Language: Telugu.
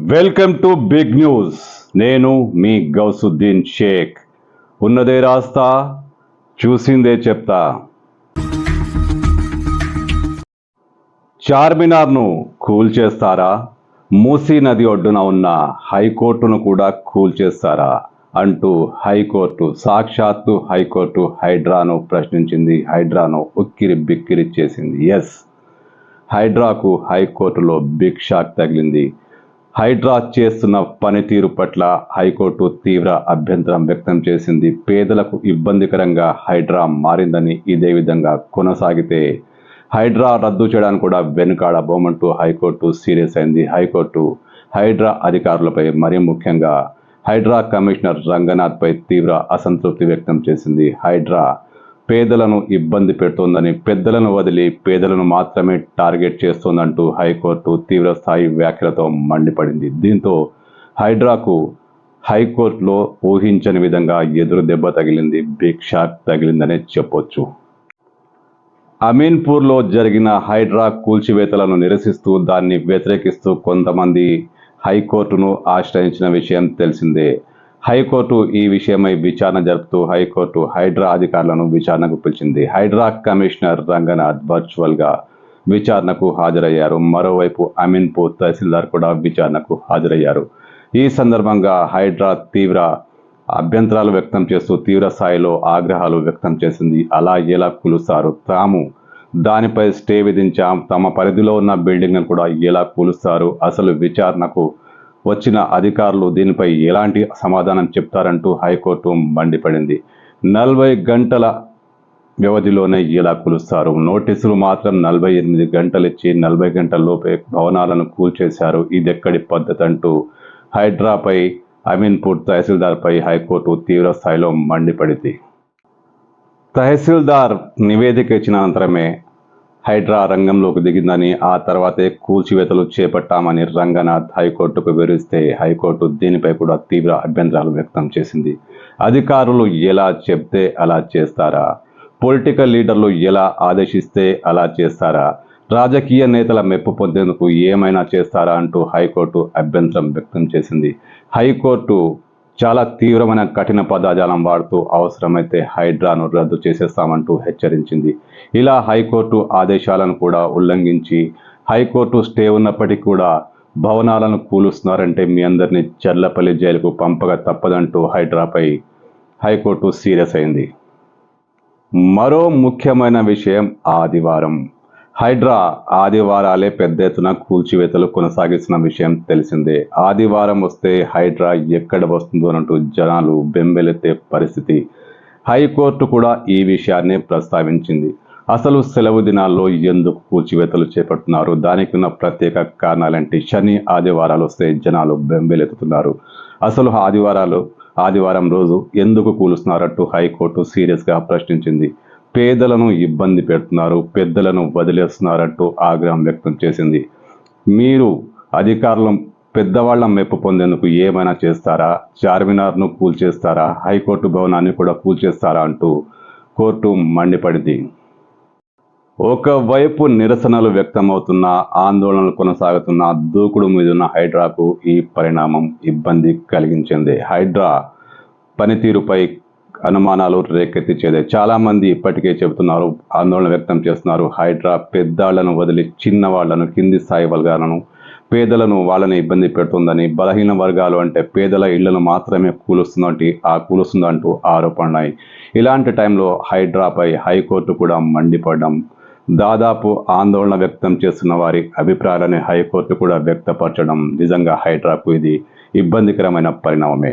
Welcome to big news. నేను మీ గౌసుద్దీన్ షేక్. ఉన్నదే రాస్తా చూసిందే చెప్తా. చార్మినార్ను కూల్చేస్తారా మూసీ నది ఒడ్డున ఉన్న హైకోర్టును కూడా కూల్చేస్తారా అంటూ హైకోర్టు సాక్షాత్తు హైకోర్టు హైడ్రాను ప్రశ్నించింది. హైడ్రాను ఉక్కిరి బిక్కిరి చేసింది. ఎస్ హైడ్రాకు హైకోర్టులో బిగ్ షాక్ తగిలింది. హైడ్రా చేస్తున్న పనితీరు పట్ల హైకోర్టు తీవ్ర అభ్యంతరం వ్యక్తం చేసింది. పేదలకు ఇబ్బందికరంగా హైడ్రా మారిందని ఇదే విధంగా కొనసాగితే హైడ్రా రద్దు చేయడానికి కూడా వెనుకాడబోమంటూ హైకోర్టు సీరియస్ అయింది. హైకోర్టు హైడ్రా అధికారులపై మరీ ముఖ్యంగా హైడ్రా కమిషనర్ రంగనాథ్పై తీవ్ర అసంతృప్తి వ్యక్తం చేసింది. హైడ్రా పేదలను ఇబ్బంది పెడుతోందని పెద్దలను వదిలి పేదలను మాత్రమే టార్గెట్ చేస్తోందంటూ హైకోర్టు తీవ్రస్థాయి వ్యాఖ్యలతో మండిపడింది. దీంతో హైడ్రాకు హైకోర్టులో ఊహించని విధంగా ఎదురు దెబ్బ తగిలింది బిగ్ షాక్ తగిలిందనే చెప్పొచ్చు. అమీన్పూర్లో జరిగిన హైడ్రా కూల్చివేతలను నిరసిస్తూ దాన్ని వ్యతిరేకిస్తూ కొంతమంది హైకోర్టును ఆశ్రయించిన విషయం తెలిసిందే. హైకోర్టు ఈ విషయమై విచారణ జరుపుతూ హైకోర్టు హైడ్రా అధికారులను విచారణకు పిలిచింది. హైడ్రా కమిషనర్ రంగనాథ్ వర్చువల్గా విచారణకు హాజరయ్యారు. మరోవైపు అమీన్పూర్ తహసీల్దార్ కూడా విచారణకు హాజరయ్యారు. ఈ సందర్భంగా హైడ్రా తీవ్ర అభ్యంతరాలు వ్యక్తం చేస్తూ తీవ్ర స్థాయిలో ఆగ్రహాలు వ్యక్తం చేసింది. అలా ఎలా కూలుస్తారు? తాము దానిపై స్టే విధించాం. తమ పరిధిలో ఉన్న బిల్డింగ్ను కూడా ఎలా కూలుస్తారు? అసలు విచారణకు వచ్చిన అధికారులు దీనిపై ఎలాంటి సమాధానం చెప్తారంటూ హైకోర్టు మండిపడింది. నలభై గంటల వ్యవధిలోనే ఇలా కులుస్తారు. నోటీసులు మాత్రం నలభై ఎనిమిది గంటలు ఇచ్చి నలభై గంటల్లోపే భవనాలను కూల్చేశారు. ఇదెక్కడి పద్ధతి అంటూ హైడ్రాపై అమీన్పూర్ తహసీల్దార్పై హైకోర్టు తీవ్ర స్థాయిలో మండిపడింది. తహసీల్దార్ నివేదిక ఇచ్చిన అనంతరమే హైడ్రా రంగంలోకి దిగిందని ఆ తర్వాతే కూల్చివేతలు చేపట్టామని రంగనాథ్ హైకోర్టుకు వివరిస్తే హైకోర్టు దీనిపై కూడా తీవ్ర అభ్యంతరాలు వ్యక్తం చేసింది. అధికారులు ఎలా చెప్తే అలా చేస్తారా? పొలిటికల్ లీడర్లు ఎలా ఆదేశిస్తే అలా చేస్తారా? రాజకీయ నేతల మెప్పు పొందేందుకు ఏమైనా చేస్తారా అంటూ హైకోర్టు అభ్యంతరం వ్యక్తం చేసింది. హైకోర్టు చాలా తీవ్రమైన కఠిన పదాజాలం వాడుతూ అవసరమైతే హైడ్రాను రద్దు చేసేస్తామంటూ హెచ్చరించింది. ఇలా హైకోర్టు ఆదేశాలను కూడా ఉల్లంఘించి హైకోర్టు స్టే ఉన్నప్పటికీ కూడా భవనాలను కూలుస్తున్నారంటే మీ అందరినీ చర్లపల్లి జైలుకు పంపక తప్పదంటూ హైడ్రాపై హైకోర్టు సీరియస్ అయింది. మరో ముఖ్యమైన విషయం ఆదివారం. హైడ్రా ఆదివారాలే పెద్ద ఎత్తున కూల్చివేతలు కొనసాగిస్తున్న విషయం తెలిసిందే. ఆదివారం వస్తే హైడ్రా ఎక్కడ వస్తుందోనంటూ జనాలు బెంబెలెత్తే పరిస్థితి. హైకోర్టు కూడా ఈ విషయాన్ని ప్రస్తావించింది. అసలు సెలవు దినాల్లో ఎందుకు కూల్చివేతలు చేపడుతున్నారు? దానికి ఉన్న ప్రత్యేక కారణాలేంటి? శని ఆదివారాలు వస్తే జనాలు బెంబెలెత్తుతున్నారు. అసలు ఆదివారాలు ఆదివారం రోజు ఎందుకు కూలుస్తున్నారంటూ హైకోర్టు సీరియస్గా ప్రశ్నించింది. పేదలను ఇబ్బంది పెడుతున్నారు పెద్దలను వదిలేస్తున్నారంటూ ఆగ్రహం వ్యక్తం చేసింది. మీరు అధికారులం పెద్దవాళ్ళ మెప్పు పొందేందుకు ఏమైనా చేస్తారా? చార్మినార్ను కూల్చేస్తారా? హైకోర్టు భవనాన్ని కూడా కూల్చేస్తారా అంటూ కోర్టు మండిపడింది. ఒకవైపు నిరసనలు వ్యక్తమవుతున్న ఆందోళనలు కొనసాగుతున్న దూకుడు మీదున్న హైడ్రాకు ఈ పరిణామం ఇబ్బంది కలిగించింది. హైడ్రా పనితీరుపై అనుమానాలు రేకెత్తించేదే చాలా మంది ఇప్పటికే చెబుతున్నారు ఆందోళన వ్యక్తం చేస్తున్నారు. హైడ్రా పెద్దాళ్ళను వదిలి చిన్న వాళ్ళను కింది స్థాయి వర్గాలను పేదలను వాళ్ళని ఇబ్బంది పెడుతుందని బలహీన వర్గాలు అంటే పేదల ఇళ్ళను మాత్రమే కూలుస్తుందంటే ఆ కూలుస్తుందంటూ ఆరోపణలు. ఇలాంటి టైంలో హైడ్రాపై హైకోర్టు కూడా మండిపడడం. దాదాపు ఆందోళన వ్యక్తం చేస్తున్న వారి అభిప్రాయాలని హైకోర్టు కూడా వ్యక్తపరచడం. నిజంగా హైడ్రాకు ఇది ఇబ్బందికరమైన పరిణామమే.